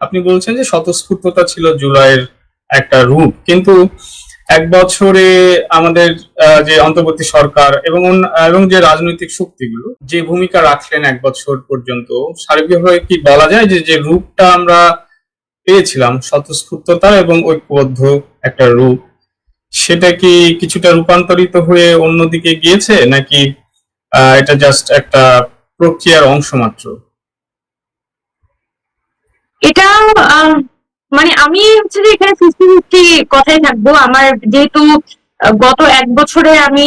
আপনি বলছেন যে স্বতঃস্ফূর্ততা ছিল জুলাইয়ের একটা রূপ, কিন্তু এক বছরে আমাদের যে অন্তর্বর্তী সরকার এবং এবং যে রাজনৈতিক শক্তিগুলো যে ভূমিকা রাখলেন এক বছর পর্যন্ত, সার্বিকভাবে কি বলা যায় যে যে রূপটা আমরা পেয়েছিলাম স্বতঃস্ফূর্ততা এবং ঐক্যবদ্ধ একটা রূপ, সেটা কি কিছুটা রূপান্তরিত হয়ে অন্যদিকে গিয়েছে নাকি এটা জাস্ট একটা প্রক্রিয়ার অংশ মাত্র? এটা মানে আমি হচ্ছে যে এখানে ফিফটি ফিফটি কথাই থাকব। আমার যেহেতু গত এক বছরে আমি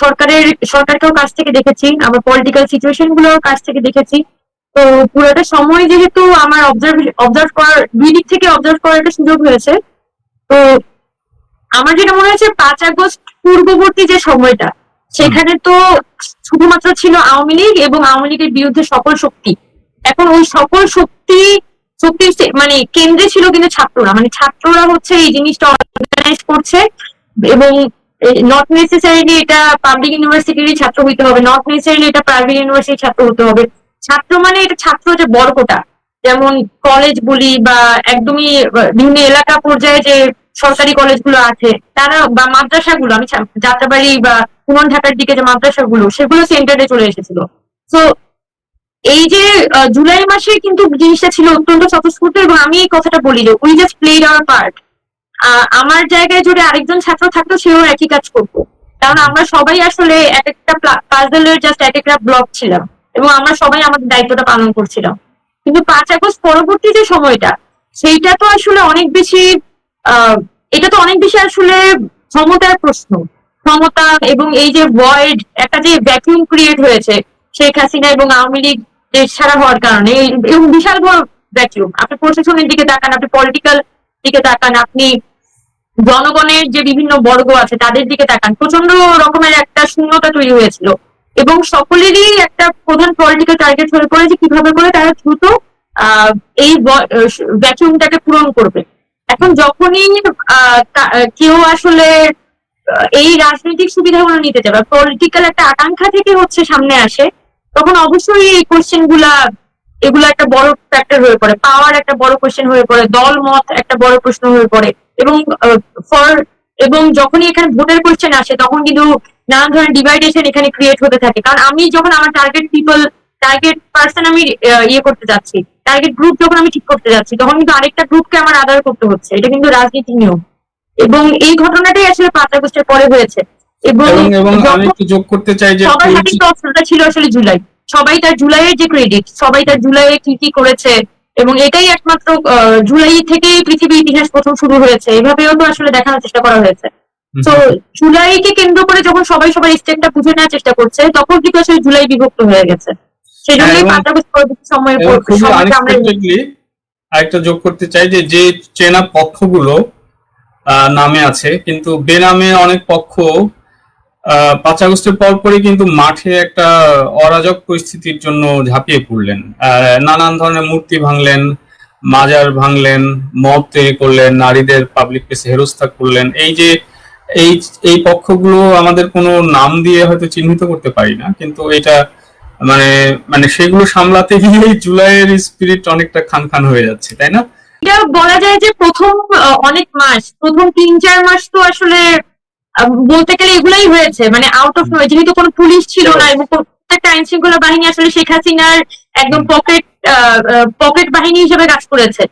সরকারের, সরকারকেও কাছ থেকে দেখেছি, আমার পলিটিক্যাল সিচুয়েশন গুলোও কাছ থেকে দেখেছি। তো পুরোটা সময় যেহেতু আমার অবজার্ভ অবজার্ভ করার, দুই দিক থেকে অবজার্ভ করার একটা সুযোগ হয়েছে। তো আমার যেটা মনে হয়েছে পাঁচ আগস্ট পূর্ববর্তী যে সময়টা, সেখানে তো শুধুমাত্র ছিল আওয়ামী লীগ এবং আওয়ামী লীগের বিরুদ্ধে সকল শক্তি। এখন ওই সকল শক্তি শক্তির মানে কেন্দ্রে ছিল কিন্তু ছাত্ররা। মানে ছাত্ররা হচ্ছে এই জিনিসটা অর্গানাইজ করছে এবং নট নেসেসারিলি এটা পাবলিক ইউনিভার্সিটির ছাত্র হইতে হবে নট নেসেসারিলি এটা প্রাইভেট ইউনিভার্সিটির ছাত্র হতে হবে। ছাত্র মানে এটা ছাত্র যে বর্গটা যেমন কলেজ বলি বা একদমই বিভিন্ন এলাকা পর্যায়ে যে সরকারি কলেজগুলো আছে, তারা বা মাদ্রাসাগুলো, আমি যাত্রাবাড়ি বা পুরন ঢাকার দিকে যে মাদ্রাসাগুলো, সেগুলো সেন্টারে চলে এসেছিল। তো এই যে জুলাই মাসে কিন্তু জিনিসটা ছিল অত্যন্ত স্বতঃস্ফূর্ত এবং আমি এই কথাটা বলি যে we just played our part আমার জায়গায় যদি আরেকজন ছাত্র থাকতো, সেও একই কাজ করতো। কারণ আমরা সবাই আসলে এক একটা পাজলের জাস্ট এক একটা ব্লক ছিলাম এবং আমরা সবাই আমাদের দায়িত্বটা পালন করছিলাম। কিন্তু পাঁচ আগস্ট পরবর্তী যে সময়টা, সেইটা তো আসলে অনেক বেশি এটা তো অনেক বেশি আসলে ক্ষমতার প্রশ্ন। ক্ষমতা এবং এই যে ভয়েড একটা যে ভ্যাকিউম ক্রিয়েট হয়েছে, শেখ হাসিনা এবং আওয়ামী লীগ দেশ ছাড়া হওয়ার কারণে, এবং বিশাল বড় ভ্যাকিউম আপনি প্রশাসনের দিকে তাকান, আপনি পলিটিক্যাল দিকে তাকান, আপনি জনগণের যে বিভিন্ন বর্গ আছে, তাদের দিকে তাকান প্রচণ্ড রকমের একটা শূন্যতা তৈরি হয়েছিল। এবং সকলেরই একটা প্রধান পলিটিক্যাল টার্গেট হয়ে পড়ে যে কীভাবে করে তারা দ্রুত এই ভ্যাকিউমটাকে পূরণ করবে। এখন যখনই কেউ আসলে এই রাজনৈতিক সুবিধাগুলো নিতে যাবে পলিটিক্যাল একটা আকাঙ্ক্ষা থেকে হচ্ছে সামনে আসে তখন অবশ্যই এই কোশ্চেনগুলা, এগুলো একটা বড় ফ্যাক্টর হয়ে পড়ে। পাওয়ার একটা বড় কোশ্চেন হয়ে পড়ে, দল মত একটা বড় প্রশ্ন হয়ে পড়ে। এবং ফর এবং যখনই এখানে ভোটের কোশ্চেন আসে, তখন কিন্তু নানান ধরনের ডিভাইডেশন এখানে ক্রিয়েট হতে থাকে। কারণ আমি যখন আমার টার্গেট পিপল টার্গেট পার্সন আমি ইয়ে করতে যাচ্ছি টার্গেট গ্রুপ যখন আমি ঠিক করতে যাচ্ছি, তখন কিন্তু আরেকটা গ্রুপকে আমার আদার করতে হচ্ছে। এটা কিন্তু রাজনীতি নিয়ম। এবং এই ঘটনাটাই আসলে পাঁচ আগস্টের পরে হয়েছে। এবং আমি একটু যোগ করতে চাই যে সবার হাতে ছিল আসলে জুলাই। সবাই তার জুলাইয়ের যে ক্রেডিট সবাই তার জুলাইয়ে কি কি করেছে এবং এটাই একমাত্র জুলাই থেকেই পৃথিবীর ইতিহাস প্রথম শুরু হয়েছে। এভাবেও তো আসলে দেখানোর চেষ্টা করা হয়েছে। তো জুলাইকে কেন্দ্র করে যখন সবাই সবার স্টেপটা বুঝে নেওয়ার চেষ্টা করছে তখন কিন্তু আসলে জুলাই বিভক্ত হয়ে গেছে। সেই জন্যই এবং- পাঁচ পরবর্তী সময়ের সময়টা আমরা আরেকটা যোগ করতে চাই যে যে চেনা পক্ষগুলো নামে আছে কিন্তু বেনামে অনেক পক্ষ পাঁচ আগস্টের পরপরই কিন্তু মাঠে একটা অরাজক পরিস্থিতির জন্য ঝাঁপিয়ে পড়লেন। নানান ধরনের মূর্তি ভাঙলেন, মাজার ভাঙলেন মদ তৈরি করলেন, নারীদের পাবলিক প্লেসে হেরস্তা করলেন। এই যে, এই এই পক্ষগুলো আমাদের কোনো নাম দিয়ে হয়তো চিহ্নিত করতে পারি না, কিন্তু এটা মানে মানে সেগুলো সামলাতে গিয়ে জুলাইয়ের স্পিরিট অনেকটা খান খান হয়ে যাচ্ছে, তাই না? এটা বলা যায় যে প্রথম অনেক মাস, প্রথম তিন চার মাস তো আসলে বলতে গেলে এগুলাই হয়েছে। মানে আউট অফ নয় যেহেতু কোনো পুলিশ ছিল না এবং প্রত্যেকটা আইন শৃঙ্খলা বাহিনী আসলে শেখ হাসিনার একদম পকেট পকেট বাহিনী হিসেবে কাজ করেছে।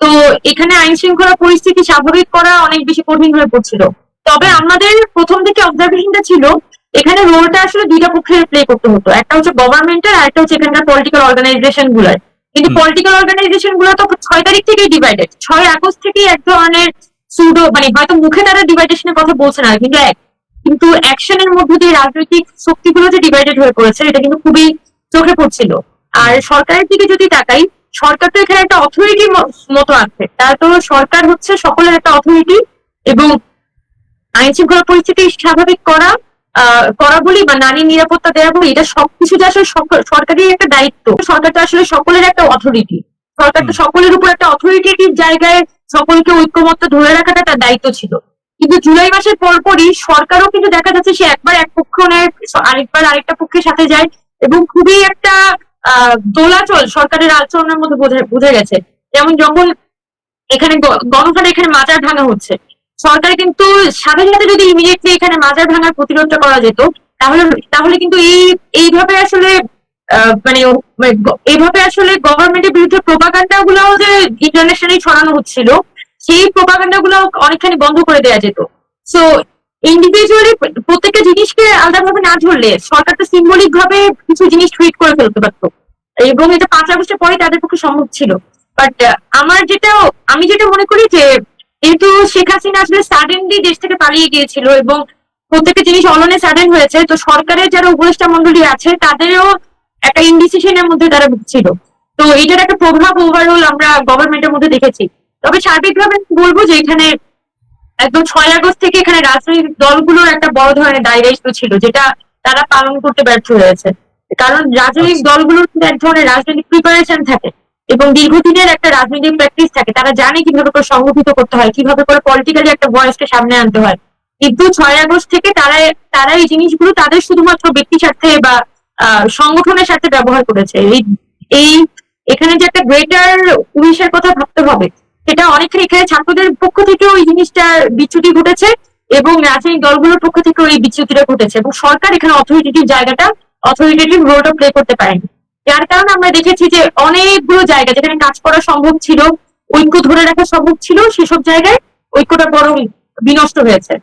তো এখানে আইন শৃঙ্খলা পরিস্থিতি স্বাভাবিক করা অনেক বেশি কঠিন হয়ে পড়ছিল। তবে আমাদের প্রথম থেকে অবজারভেশনটা ছিল এখানে রোলটা আসলে দুইটা পক্ষের প্লে করতে হতো। একটা হচ্ছে গভর্নমেন্টের আর একটা হচ্ছে এখানকার পলিটিক্যাল অর্গানাইজেশনগুলার কিন্তু। পলিটিক্যাল অর্গানাইজেশনগুলো তো ছয় তারিখ থেকেই ডিভাইডেড ছয় আগস্ট থেকেই এক ধরনের সুডো মানে হয়তো মুখে তারা ডিভাইডেশনের কথা বলছে না কিন্তু এক কিন্তু অ্যাকশনের মধ্য দিয়ে রাজনৈতিক শক্তিগুলো যে ডিভাইডেড হয়ে পড়েছে এটা কিন্তু খুবই চোখে পড়ছিল। আর সরকারের দিকে যদি তাকাই সরকার তো এখানে একটা অথরিটি মতো আছে। তার তো সরকার হচ্ছে সকলের একটা অথরিটি এবং আইন শৃঙ্খলা পরিস্থিতি স্বাভাবিক করা আহ, করা বলি বা নারী নিরাপত্তা দেওয়া বলি এটা সবকিছু যে আসলে সরকারের একটা দায়িত্ব। সরকার তো আসলে সকলের একটা অথরিটি সরকার তো সকলের উপর একটা অথরিটেটিভ জায়গায় সকলকে ঐক্যমত্য ধরে রাখাটা তার দায়িত্ব ছিল। কিন্তু জুলাই মাসের পরপরই সরকারও কিন্তু দেখা যাচ্ছে সে একবার এক পক্ষ নেয়, আরেকবার আরেকটা পক্ষের সাথে যায় এবং খুবই একটা দোলাচল সরকারের আচরণের মধ্যে বোঝা গেছে। যেমন যখন এখানে গ- গণহারে এখানে মাজার ভাঙা হচ্ছে, সরকার কিন্তু সাথে সাথে যদি ইমিডিয়েটলি এখানে মাজার ভাঙার প্রতিরোধটা করা যেত, তাহলে তাহলে কিন্তু এই, এইভাবে আসলে মানে মানে এইভাবে আসলে গভর্নমেন্টের বিরুদ্ধে প্রোপাগান্ডা গুলো যে ইন্টারন্যাশনালি ছড়ানো হচ্ছিল, সেই প্রোপাগান্ডা গুলো অনেকখানি বন্ধ করে দেওয়া যেত। সো ইন্ডিভিজুয়ালি প্রত্যেকটা জিনিসকে আলাদাভাবে না ধরলে সরকার তো সিম্বলিক ভাবে কিছু জিনিস টুইট করে ফেলতে পারতো। এবং এটা পাঁচ আগস্টের পরে তাদের পক্ষে সম্ভব ছিল। বাট আমার যেটা, আমি যেটা মনে করি যে, যেহেতু শেখ হাসিনা আসলে সাডেনলি দেশ থেকে পালিয়ে গিয়েছিল এবং প্রত্যেকটা জিনিস অলনে সাডেন হয়েছে, তো সরকারের যারা উপদেষ্টা মন্ডলী আছে, তাদেরও একটা ইনডিসিশনের মধ্যে তারা ছিল তো এটার একটা প্রভাব ওভারঅল আমরা গভর্নমেন্টের মধ্যে দেখেছি। তবে সার্বিকভাবে বলব যে এখানে একদম ছয় আগস্ট থেকে এখানে রাজনৈতিক দলগুলোর একটা বড় ধরনের দায়িত্ব ছিল যেটা তারা পালন করতে ব্যর্থ হয়েছে। কারণ রাজনৈতিক দলগুলোর কিন্তু এক ধরনের রাজনৈতিক প্রিপারেশন থাকে এবং দীর্ঘদিনের একটা রাজনৈতিক প্র্যাকটিস থাকে। তারা জানে কীভাবে করে সংগঠিত করতে হয় কীভাবে করে পলিটিক্যালি একটা ভয়েসকে সামনে আনতে হয়। কিন্তু ছয় আগস্ট থেকে তারা তারা এই জিনিসগুলো তাদের শুধুমাত্র ব্যক্তি স্বার্থে বা আহ, সংগঠনের স্বার্থে ব্যবহার করেছে। এই এই এখানে যে একটা গ্রেটার উইশের কথা ভাবতে হবে, সেটা অনেকখানি এখানে ছাত্রদের পক্ষ থেকে ওই জিনিসটা বিচ্যুতি ঘটেছে এবং রাজনৈতিক দলগুলোর পক্ষ থেকে ওই বিচ্যুতিটা ঘটেছে এবং সরকার এখানে অথরিটেটিভ জায়গাটা অথরিটেটিভ রোলটা প্লে করতে পারেনি। যার কারণে আমরা দেখেছি যে অনেকগুলো জায়গা যেখানে কাজ করা সম্ভব ছিল, ঐক্য ধরে রাখা সম্ভব ছিল, সেসব জায়গায় ঐক্যটা বরং বিনষ্ট হয়েছে।